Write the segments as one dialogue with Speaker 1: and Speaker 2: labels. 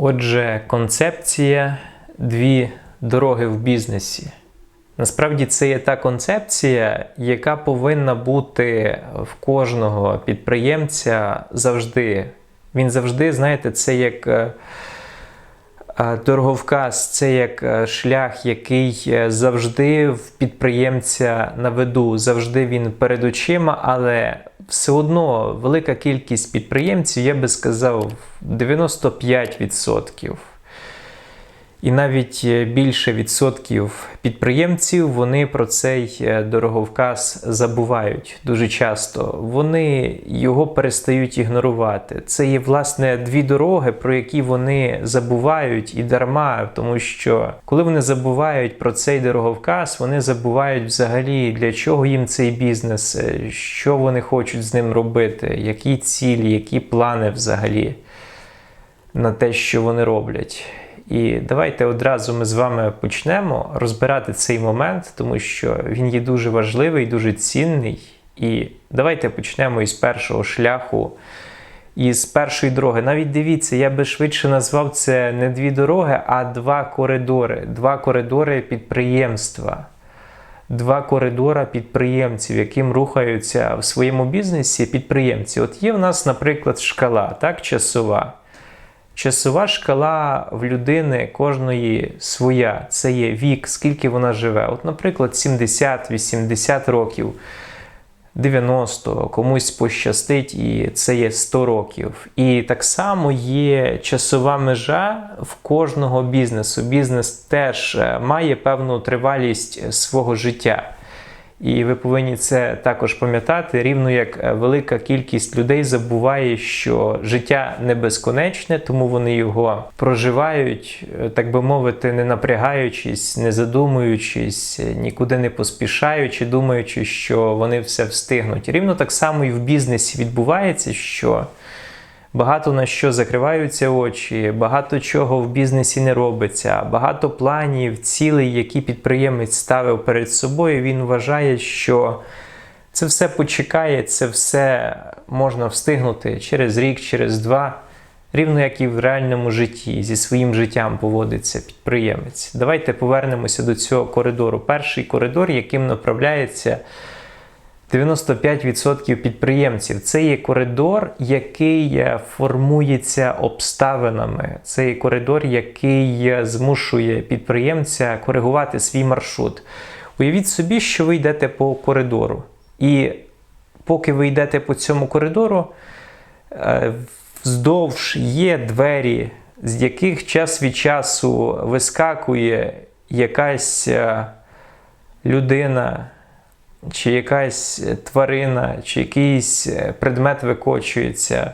Speaker 1: Отже, концепція дві дороги в бізнесі. Насправді це є та концепція, яка повинна бути в кожного підприємця завжди. Він завжди, знаєте, це як е, е, це як е, шлях, який завжди в підприємця на виду, завжди він перед очима, але все одно велика кількість підприємців, я би сказав, 95%. І навіть е, більше відсотків підприємців вони про цей е, дороговказ забувають дуже часто. Вони його перестають ігнорувати. Це є власне дві дороги, про які вони забувають і дарма, тому що коли вони забувають про цей дороговказ, вони забувають взагалі для чого їм цей бізнес, е, що вони хочуть з ним робити, які цілі, які плани взагалі на те, що вони роблять. І давайте одразу ми з вами почнемо розбирати цей момент, тому що він є дуже важливий, дуже цінний. І давайте почнемо із першого шляху, із першої дороги. Навіть дивіться, я би швидше назвав це не дві дороги, а два коридори. Два коридори підприємства. Два коридора підприємців, яким рухаються в своєму бізнесі підприємці. От є в нас, наприклад, шкала, так, часова. Часова шкала в людини кожної своя. Це є вік, скільки вона живе. От, наприклад, 70-80 років, 90, комусь пощастить, і це є 100 років. І так само є часова межа в кожного бізнесу. Бізнес теж е, має певну тривалість свого життя. І ви повинні це також пам'ятати, рівно як е, велика кількість людей забуває, що життя не безконечне, тому вони його проживають, е, так би мовити, не напрягаючись, не задумуючись, е, нікуди не поспішаючи, думаючи, що вони все встигнуть. Рівно так само і в бізнесі відбувається, що Багато на що закриваються очі, багато чого в бізнесі не робиться, багато планів, цілей, які підприємець ставив перед собою. Він вважає, що це все почекає, це все можна встигнути через рік, через два, рівно як і в реальному житті, зі своїм життям поводиться підприємець. Давайте повернемося до цього коридору. Перший коридор, яким направляється. 95% підприємців це є коридор, який формується обставинами. Це є коридор, який змушує підприємця коригувати свій маршрут. Уявіть собі, що ви йдете по коридору. І поки ви йдете по цьому коридору, е, вздовж є двері, з яких час від часу вискакує якась е, людина чи якась тварина, чи якийсь е, предмет викочується,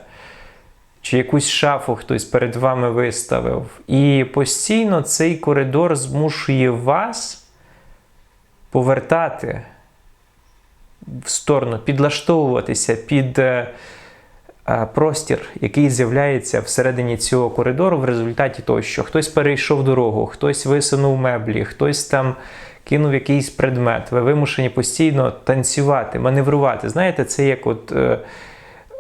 Speaker 1: чи якусь шафу хтось перед вами виставив. І постійно цей коридор змушує вас повертати в сторону, підлаштовуватися під е, е, простір, який з'являється всередині цього коридору в результаті того, що хтось перейшов дорогу, хтось висунув меблі, хтось там кинув якийсь предмет, ви вимушені постійно танцювати, маневрувати. Знаєте, це як от. Е,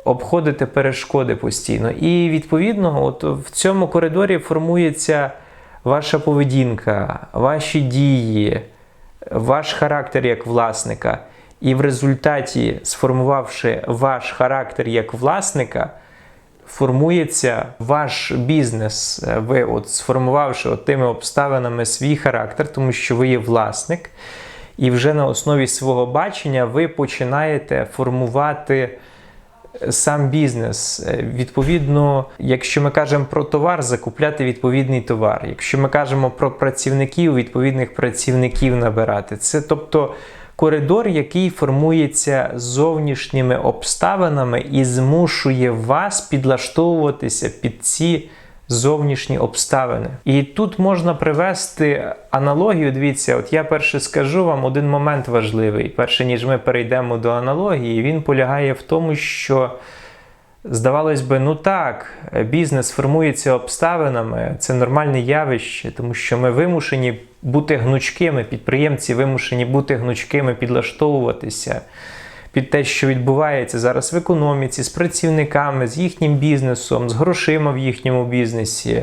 Speaker 1: обходити перешкоди постійно. І відповідно, от в цьому коридорі формується ваша поведінка, ваші дії, ваш характер як власника. І в результаті, сформувавши ваш характер як власника, формується ваш бізнес. Ви, от сформувавши от тими обставинами свій характер, тому що ви є власник, і вже на основі свого бачення ви починаєте формувати. Сам бізнес. Відповідно, якщо ми кажемо про товар, закупляти відповідний товар. Якщо ми кажемо про працівників, відповідних працівників набирати. Це тобто коридор, який формується зовнішніми обставинами і змушує вас підлаштовуватися під ці зовнішні обставини. І тут можна привести аналогію. Дивіться, от я перше скажу вам один момент важливий. Перше ніж ми перейдемо до аналогії, він полягає в тому, що. Здавалось би, ну так, бізнес формується обставинами, це нормальне явище, тому що ми вимушені бути гнучкими, підприємці вимушені бути гнучкими, підлаштовуватися під те, що відбувається зараз в економіці, з працівниками, з їхнім бізнесом, з грошима в їхньому бізнесі,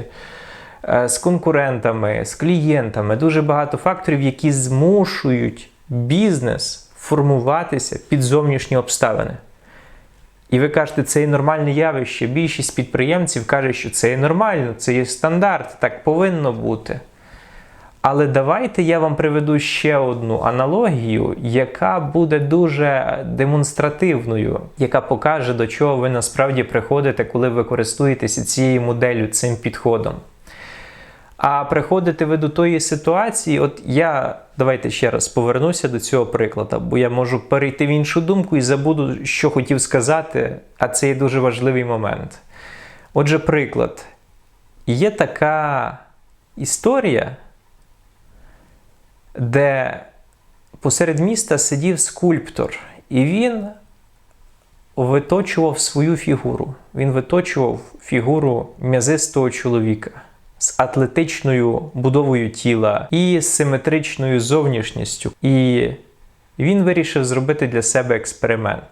Speaker 1: е, з конкурентами, з клієнтами. Дуже багато факторів, які змушують бізнес формуватися під зовнішні обставини. І ви кажете, це є нормальне явище. Більшість підприємців каже, що це є нормально, це є стандарт, так повинно бути. Але давайте я вам приведу ще одну аналогію, яка буде дуже демонстративною, яка покаже, до чого ви насправді приходите, коли ви користуєтеся цією моделлю, цим підходом. А приходите ви до тої ситуації, от я давайте ще раз повернуся до цього прикладу, бо я можу перейти в іншу думку і забуду, що хотів сказати, а це є дуже важливий момент. Отже, приклад. Є така історія, де посеред міста сидів скульптор, і він виточував свою фігуру. Він виточував фігуру м'язистого чоловіка з атлетичною будовою тіла і симетричною зовнішністю. І він вирішив зробити для себе експеримент.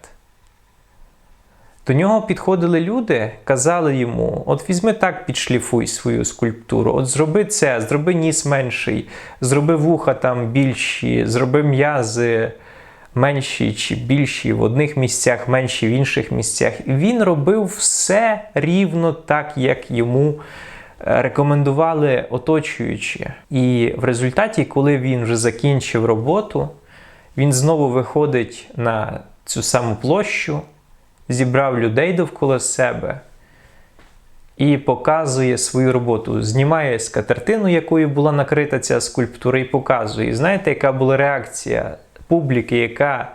Speaker 1: До нього підходили люди, казали йому: от візьми так, підшліфуй свою скульптуру, от зроби це, зроби ніс менший, зроби вуха там більші, зроби м'язи менші чи більші в одних місцях, менші в інших місцях. І він робив все рівно так, як йому рекомендували оточуючі. І в результаті, коли він вже закінчив роботу, він знову виходить на цю саму площу, зібрав людей довкола себе і показує свою роботу. Знімає скатертину, якою була накрита ця скульптура, і показує. Знаєте, яка була реакція публіки, яка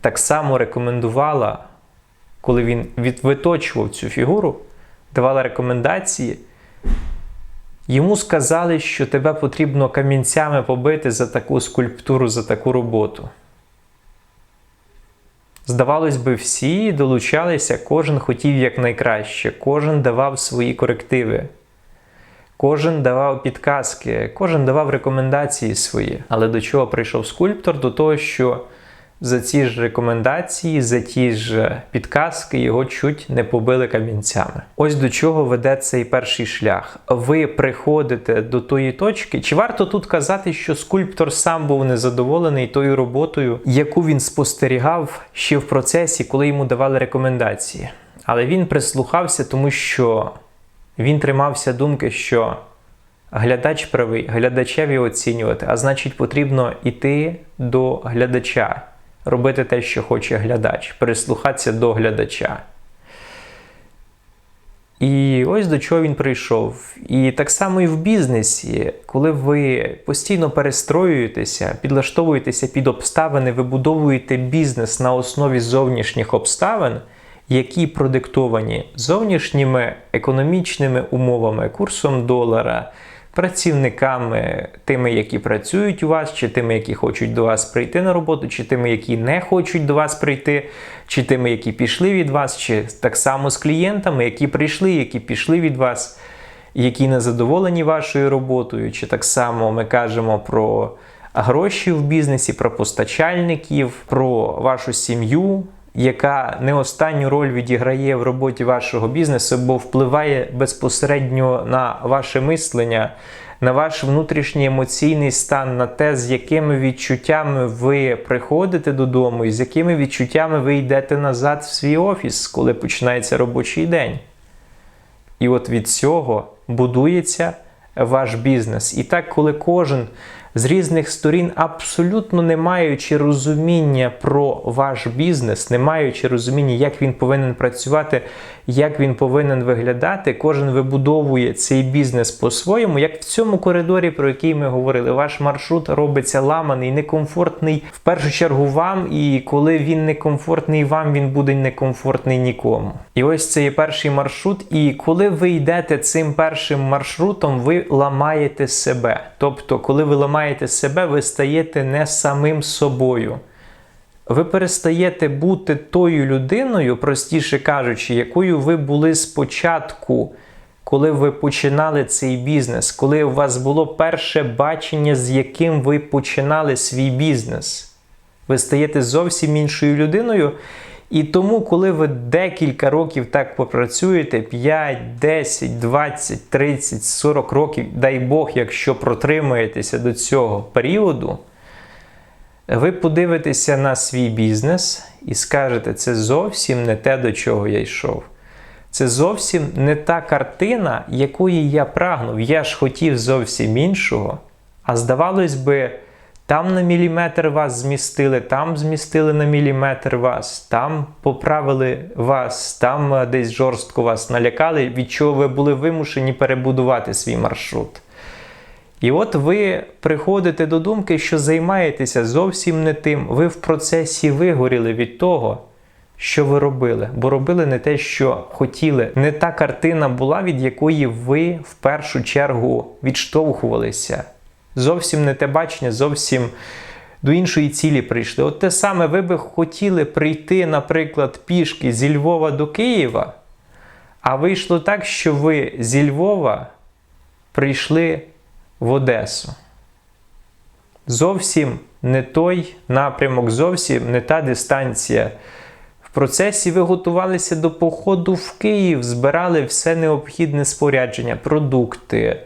Speaker 1: так само рекомендувала, коли він відвиточував цю фігуру, давала рекомендації. Йому сказали, що тебе потрібно камінцями побити за таку скульптуру, за таку роботу. Здавалось би, всі долучалися, кожен хотів якнайкраще, кожен давав свої корективи, кожен давав підказки, кожен давав рекомендації свої. Але до чого прийшов скульптор? До того, що за ці ж рекомендації, за ті ж підказки його чуть не побили камінцями. Ось до чого веде цей перший шлях. Ви приходите до тої точки. Чи варто тут казати, що скульптор сам був незадоволений тою роботою, яку він спостерігав ще в процесі, коли йому давали рекомендації? Але він прислухався, тому що він тримався думки, що глядач правий, глядачеві оцінювати, а значить, потрібно йти до глядача робити те, що хоче глядач, прислухатися до глядача. І ось до чого він прийшов. І так само і в бізнесі, коли ви постійно перестроюєтеся, підлаштовуєтеся під обставини, вибудовуєте бізнес на основі зовнішніх обставин, які продиктовані зовнішніми економічними умовами, курсом долара працівниками, тими, які працюють у вас, чи тими, які хочуть до вас прийти на роботу, чи тими, які не хочуть до вас прийти, чи тими, які пішли від вас, чи так само з клієнтами, які прийшли, які пішли від вас, які не задоволені вашою роботою, чи так само ми кажемо про гроші в бізнесі, про постачальників, про вашу сім'ю яка не останню роль відіграє в роботі вашого бізнесу, бо впливає безпосередньо на ваше мислення, на ваш внутрішній емоційний стан, на те, з якими відчуттями ви приходите додому, і з якими відчуттями ви йдете назад в свій офіс, коли починається робочий день. І от від цього будується ваш бізнес. І так, коли кожен з різних сторін, абсолютно не маючи розуміння про ваш бізнес, не маючи розуміння, як він повинен працювати, як він повинен виглядати, кожен вибудовує цей бізнес по-своєму, як в цьому коридорі, про який ми говорили, ваш маршрут робиться ламаний, некомфортний в першу чергу вам, і коли він некомфортний вам, він буде некомфортний нікому. І ось це є перший маршрут. І коли ви йдете цим першим маршрутом, ви ламаєте себе. Тобто, коли ви ламаєте себе, ви стаєте не самим собою ви перестаєте бути тою людиною, простіше кажучи, якою ви були спочатку, коли ви починали цей бізнес, коли у вас було перше бачення, з яким ви починали свій бізнес. Ви стаєте зовсім іншою людиною. І тому, коли ви декілька років так попрацюєте, 5, 10, 20, 30, 40 років, дай Бог, якщо протримаєтеся до цього періоду, ви подивитеся на свій бізнес і скажете, це зовсім не те, до чого я йшов. Це зовсім не та картина, якої я прагнув. Я ж хотів зовсім іншого. А здавалось би, там на міліметр вас змістили, там змістили на міліметр вас, там поправили вас, там е, десь жорстко вас налякали, від чого ви були вимушені перебудувати свій маршрут. І от ви приходите до думки, що займаєтеся зовсім не тим. Ви в процесі вигоріли від того, що ви робили, бо робили не те, що хотіли. Не та картина була, від якої ви в першу чергу відштовхувалися. Зовсім не те бачення, зовсім до іншої цілі прийшли. От те саме ви би хотіли прийти, наприклад, пішки зі Львова до Києва, а вийшло так, що ви зі Львова прийшли в Одесу. Зовсім не той напрямок, зовсім не та дистанція. В процесі ви готувалися до походу в Київ, збирали все необхідне спорядження, продукти,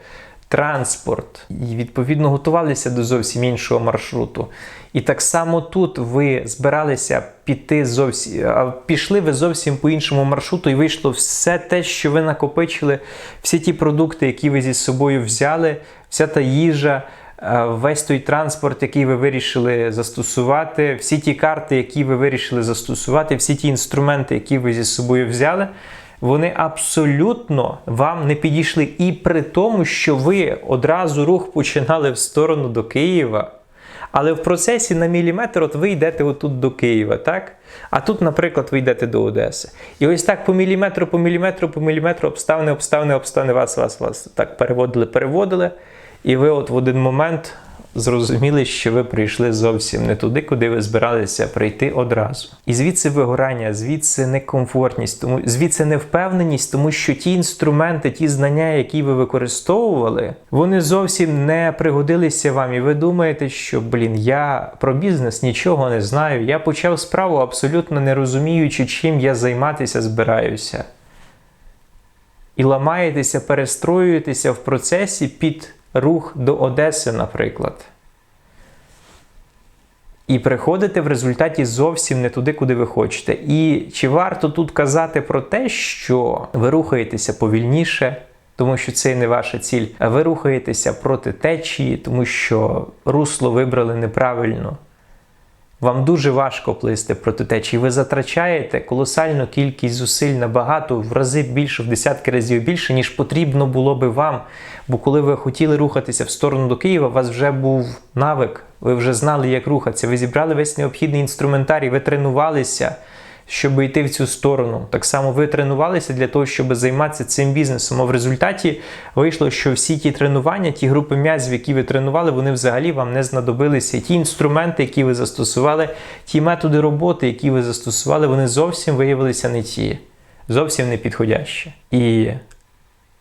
Speaker 1: транспорт і, відповідно, готувалися до зовсім іншого маршруту. І так само тут ви збиралися піти зовсім, а пішли ви зовсім по іншому маршруту, і вийшло все те, що ви накопичили, всі ті продукти, які ви зі собою взяли, вся та їжа. Весь той транспорт, який ви вирішили застосувати, всі ті карти, які ви вирішили застосувати, всі ті інструменти, які ви зі собою взяли, вони абсолютно вам не підійшли. І при тому, що ви одразу рух починали в сторону до Києва. Але в процесі на міліметр от ви йдете отут до Києва, так? А тут, наприклад, ви йдете до Одеси. І ось так по міліметру, по міліметру, по міліметру обставини, обставини, обставини вас, вас, вас так переводили, переводили. І ви от в один момент зрозуміли, що ви прийшли зовсім не туди, куди ви збиралися прийти одразу. І звідси вигорання, звідси некомфортність, тому звідси невпевненість, тому що ті інструменти, ті знання, які ви використовували, вони зовсім не пригодилися вам. І ви думаєте, що блін, я про бізнес нічого не знаю. Я почав справу абсолютно не розуміючи, чим я займатися збираюся. І ламаєтеся, перестроюєтеся в процесі під рух до Одеси, наприклад. І приходите в результаті зовсім не туди, куди ви хочете. І чи варто тут казати про те, що ви рухаєтеся повільніше, тому що це не ваша ціль, а ви рухаєтеся проти течії, тому що русло вибрали неправильно. Вам дуже важко плисти проти течії. Ви затрачаєте колосальну кількість зусиль набагато в рази більше, в десятки разів більше, ніж потрібно було би вам. Бо коли ви хотіли рухатися в сторону до Києва, у вас вже був навик, ви вже знали, як рухатися. Ви зібрали весь необхідний інструментарій, ви тренувалися, щоб йти в цю сторону. Так само ви тренувалися для того, щоб займатися цим бізнесом. А в результаті вийшло, що всі ті тренування, ті групи м'язів, які ви тренували, вони взагалі вам не знадобилися. Ті інструменти, які ви застосували, ті методи роботи, які ви застосували, вони зовсім виявилися не ті, зовсім не підходящі. І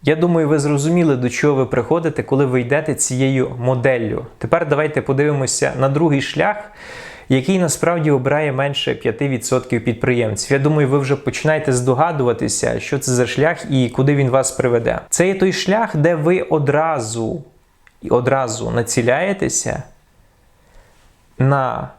Speaker 1: я думаю, ви зрозуміли, до чого ви приходите, коли ви йдете цією моделлю. Тепер давайте подивимося на другий шлях, який насправді обирає менше 5% підприємців. Я думаю, ви вже починаєте здогадуватися, що це за шлях і куди він вас приведе. Це є той шлях, де ви одразу, одразу націляєтеся на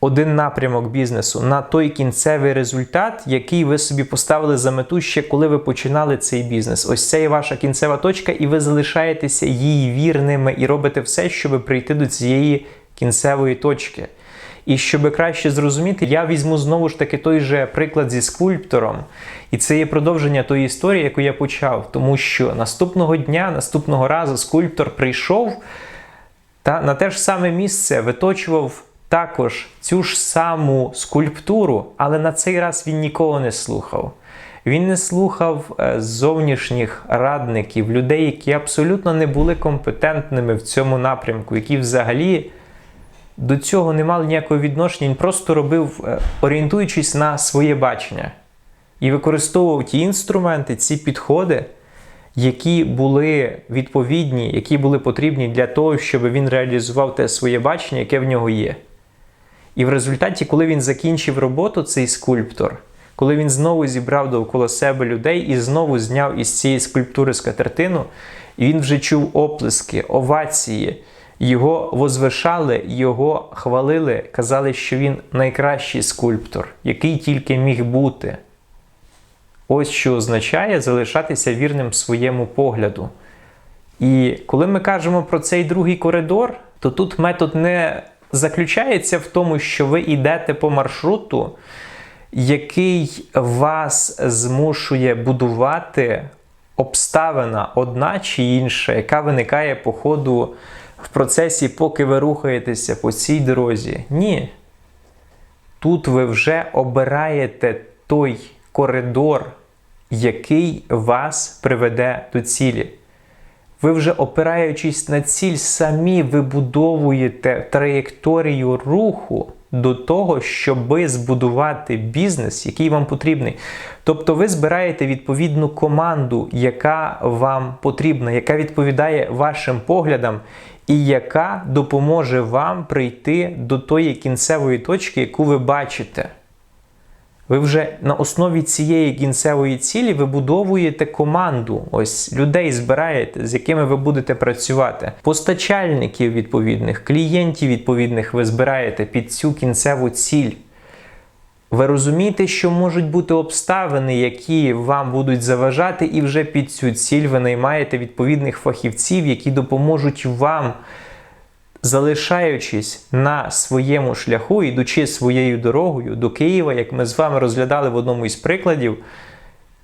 Speaker 1: один напрямок бізнесу, на той кінцевий результат, який ви собі поставили за мету ще коли ви починали цей бізнес. Ось це є ваша кінцева точка, і ви залишаєтеся їй вірними і робите все, щоб прийти до цієї кінцевої точки. І щоб краще зрозуміти, я візьму знову ж таки той же приклад зі скульптором. І це є продовження тої історії, яку я почав. Тому що наступного дня, наступного разу скульптор прийшов та на те ж саме місце виточував також цю ж саму скульптуру, але на цей раз він нікого не слухав. Він не слухав е, зовнішніх радників, людей, які абсолютно не були компетентними в цьому напрямку, які взагалі до цього не мали ніякого відношення. Він просто робив, е, орієнтуючись на своє бачення, і використовував ті інструменти, ці підходи, які були відповідні, які були потрібні для того, щоб він реалізував те своє бачення, яке в нього є. І в результаті, коли він закінчив роботу, цей скульптор, коли він знову зібрав довкола себе людей і знову зняв із цієї скульптури скатертину, і він вже чув оплески, овації, його возвишали, його хвалили, казали, що він найкращий скульптор, який тільки міг бути. Ось що означає залишатися вірним своєму погляду. І коли ми кажемо про цей другий коридор, то тут метод не заключається в тому, що ви йдете по маршруту, який вас змушує будувати обставина одна чи інша, яка виникає по ходу в процесі, поки ви рухаєтеся по цій дорозі. Ні. Тут ви вже обираєте той коридор, який вас приведе до цілі. Ви вже опираючись на ціль, самі вибудовуєте траєкторію руху до того, щоби збудувати бізнес, який вам потрібний. Тобто ви збираєте відповідну команду, яка вам потрібна, яка відповідає вашим поглядам, і яка допоможе вам прийти до тої кінцевої точки, яку ви бачите. Ви вже на основі цієї кінцевої цілі вибудовуєте команду, ось людей збираєте, з якими ви будете працювати. Постачальників відповідних, клієнтів відповідних ви збираєте під цю кінцеву ціль. Ви розумієте, що можуть бути обставини, які вам будуть заважати, і вже під цю ціль ви наймаєте відповідних фахівців, які допоможуть вам залишаючись на своєму шляху, ідучи своєю дорогою до Києва, як ми з вами розглядали в одному із прикладів,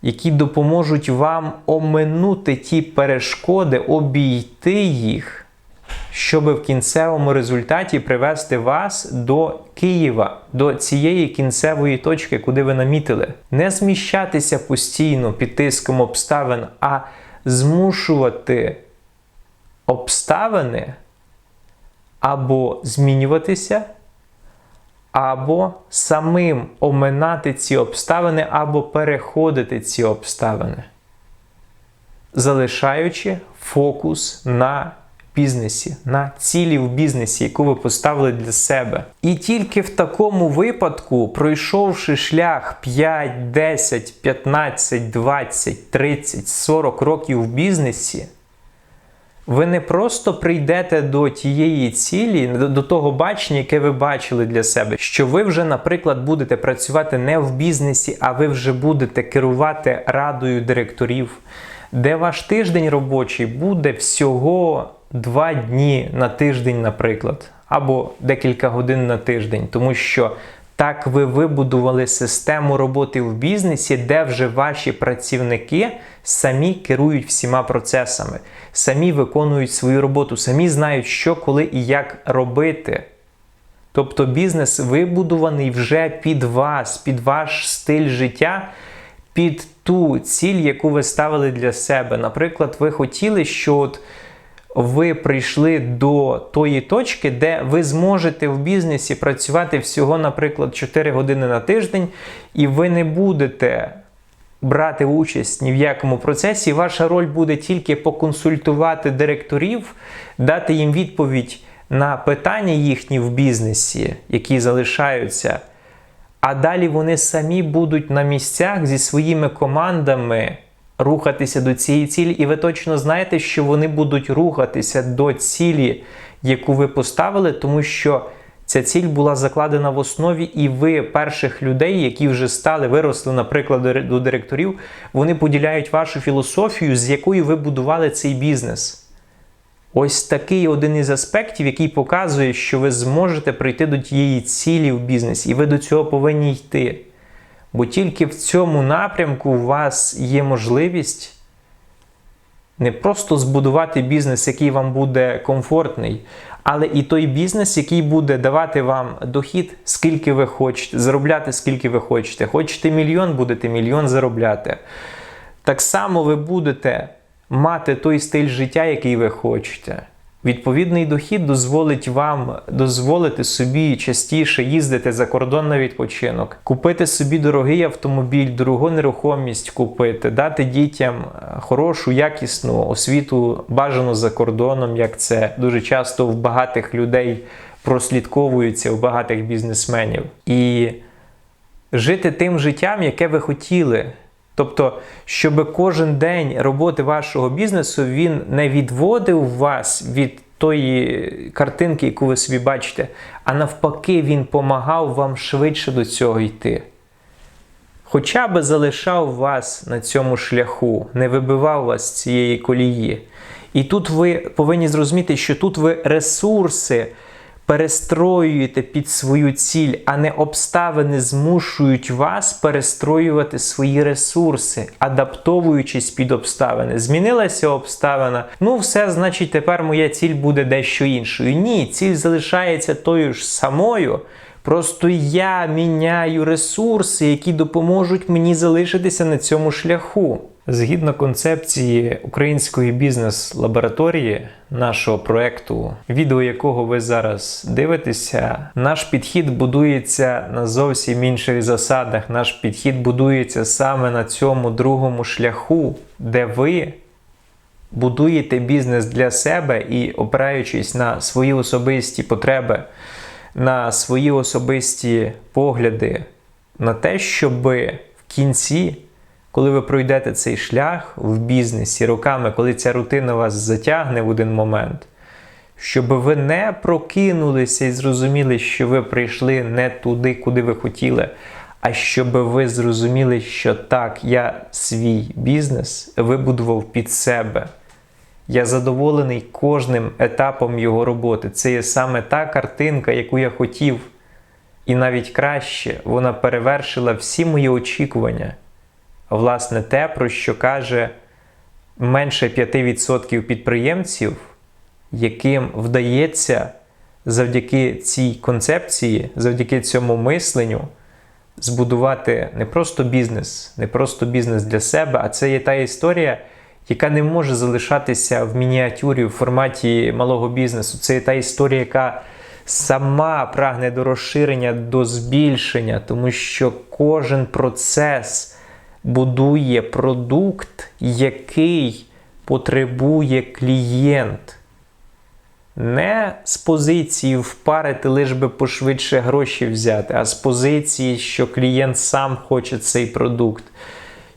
Speaker 1: які допоможуть вам оминути ті перешкоди, обійти їх, щоб в кінцевому результаті привести вас до Києва, до цієї кінцевої точки, куди ви намітили. Не зміщатися постійно під тиском обставин, а змушувати обставини або змінюватися, або самим оминати ці обставини, або переходити ці обставини, залишаючи фокус на бізнесі, на цілі в бізнесі, яку ви поставили для себе. І тільки в такому випадку, пройшовши шлях 5, 10, 15, 20, 30, 40 років в бізнесі, ви не просто прийдете до тієї цілі, до того бачення, яке ви бачили для себе, що ви вже, наприклад, будете працювати не в бізнесі, а ви вже будете керувати радою директорів, де ваш тиждень робочий буде всього два дні на тиждень, наприклад, або декілька годин на тиждень, тому що. Так ви вибудували систему роботи в бізнесі, де вже ваші працівники самі керують всіма процесами, самі виконують свою роботу, самі знають, що, коли і як робити. Тобто бізнес вибудований вже під вас, під ваш стиль життя, під ту ціль, яку ви ставили для себе. Наприклад, ви хотіли, що от ви прийшли до тої точки, де ви зможете в бізнесі працювати всього, наприклад, 4 години на тиждень, і ви не будете брати участь ні в якому процесі. Ваша роль буде тільки поконсультувати директорів, дати їм відповідь на питання їхні в бізнесі, які залишаються. А далі вони самі будуть на місцях зі своїми командами рухатися до цієї цілі, і ви точно знаєте, що вони будуть рухатися до цілі, яку ви поставили, тому що ця ціль була закладена в основі, і ви перших людей, які вже стали, виросли, наприклад, до директорів, вони поділяють вашу філософію, з якою ви будували цей бізнес. Ось такий один із аспектів, який показує, що ви зможете прийти до тієї цілі в бізнесі, і ви до цього повинні йти. Бо тільки в цьому напрямку у вас є можливість не просто збудувати бізнес, який вам буде комфортний, але і той бізнес, який буде давати вам дохід, скільки ви хочете, заробляти, скільки ви хочете. Хочете мільйон, будете мільйон заробляти. Так само ви будете мати той стиль життя, який ви хочете. Відповідний дохід дозволить вам дозволити собі частіше їздити за кордон на відпочинок, купити собі дорогий автомобіль, дорогу нерухомість купити, дати дітям е, хорошу, якісну освіту, бажану за кордоном, як це дуже часто в багатих людей прослідковуються у багатих бізнесменів. І жити тим життям, яке ви хотіли. Тобто, щоб кожен день роботи вашого бізнесу він не відводив вас від тої картинки, яку ви собі бачите, а навпаки, він помагав вам швидше до цього йти. Хоча би залишав вас на цьому шляху, не вибивав вас з цієї колії. І тут ви повинні зрозуміти, що тут ви ресурси перестроюєте під свою ціль, а не обставини змушують вас перестроювати свої ресурси, адаптовуючись під обставини. Змінилася обставина. Ну, все, значить, тепер моя ціль буде дещо іншою. Ні, ціль залишається тою ж самою. Просто я міняю ресурси, які допоможуть мені залишитися на цьому шляху. Згідно концепції української бізнес-лабораторії нашого проекту, відео якого ви зараз дивитеся, наш підхід будується на зовсім інших засадах. Наш підхід будується саме на цьому другому шляху, де ви будуєте бізнес для себе і опираючись на свої особисті потреби, на свої особисті погляди, на те, щоб в кінці коли ви пройдете цей шлях в бізнесі роками, коли ця рутина вас затягне в один момент, щоб ви не прокинулися і зрозуміли, що ви прийшли не туди, куди ви хотіли, а щоб ви зрозуміли, що так, я свій бізнес вибудував під себе. Я задоволений кожним етапом його роботи. Це є саме та картинка, яку я хотів. І навіть краще, вона перевершила всі мої очікування власне те, про що каже менше 5% підприємців, яким вдається завдяки цій концепції, завдяки цьому мисленню, збудувати не просто бізнес, не просто бізнес для себе, а це є та історія. Яка не може залишатися в мініатюрі в форматі малого бізнесу. Це є та історія, яка сама прагне до розширення, до збільшення, тому що кожен процес будує продукт, який потребує клієнт. Не з позиції впарити, лиш би пошвидше гроші взяти, а з позиції, що клієнт сам хоче цей продукт,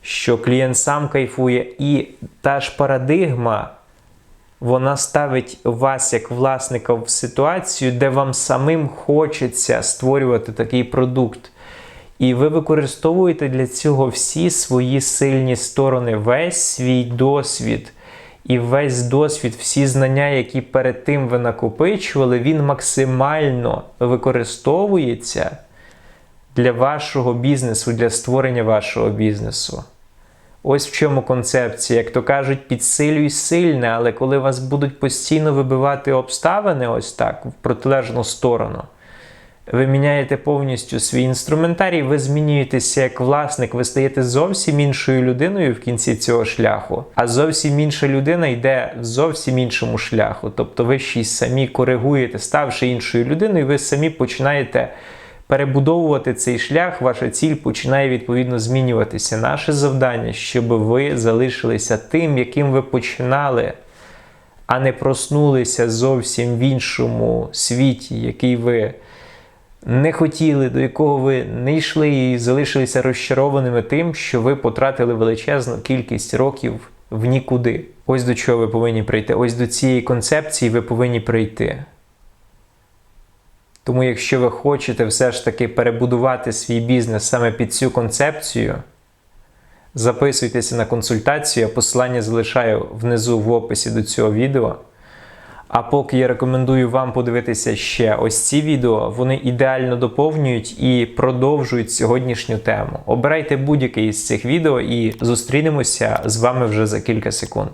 Speaker 1: що клієнт сам кайфує. І та ж парадигма, вона ставить вас як власника в ситуацію, де вам самим хочеться створювати такий продукт. І ви використовуєте для цього всі свої сильні сторони, весь свій досвід. І весь досвід, всі знання, які перед тим ви накопичували, він максимально використовується для вашого бізнесу, для створення вашого бізнесу. Ось в чому концепція, як то кажуть, підсилюй сильне, але коли вас будуть постійно вибивати обставини, ось так, в протилежну сторону ви міняєте повністю свій інструментарій, ви змінюєтеся як власник, ви стаєте зовсім іншою людиною в кінці цього шляху, а зовсім інша людина йде в зовсім іншому шляху. Тобто ви ще й самі коригуєте, ставши іншою людиною, ви самі починаєте. Перебудовувати цей шлях, ваша ціль починає відповідно змінюватися. Наше завдання, щоб ви залишилися тим, яким ви починали, а не проснулися зовсім в іншому світі, який ви не хотіли, до якого ви не йшли і залишилися розчарованими тим, що ви потратили величезну кількість років в нікуди. Ось до чого ви повинні прийти. Ось до цієї концепції ви повинні прийти. Тому, якщо ви хочете все ж таки перебудувати свій бізнес саме під цю концепцію, записуйтеся на консультацію, посилання залишаю внизу в описі до цього відео. А поки я рекомендую вам подивитися ще ось ці відео, вони ідеально доповнюють і продовжують сьогоднішню тему. Обирайте будь-яке із цих відео і зустрінемося з вами вже за кілька секунд.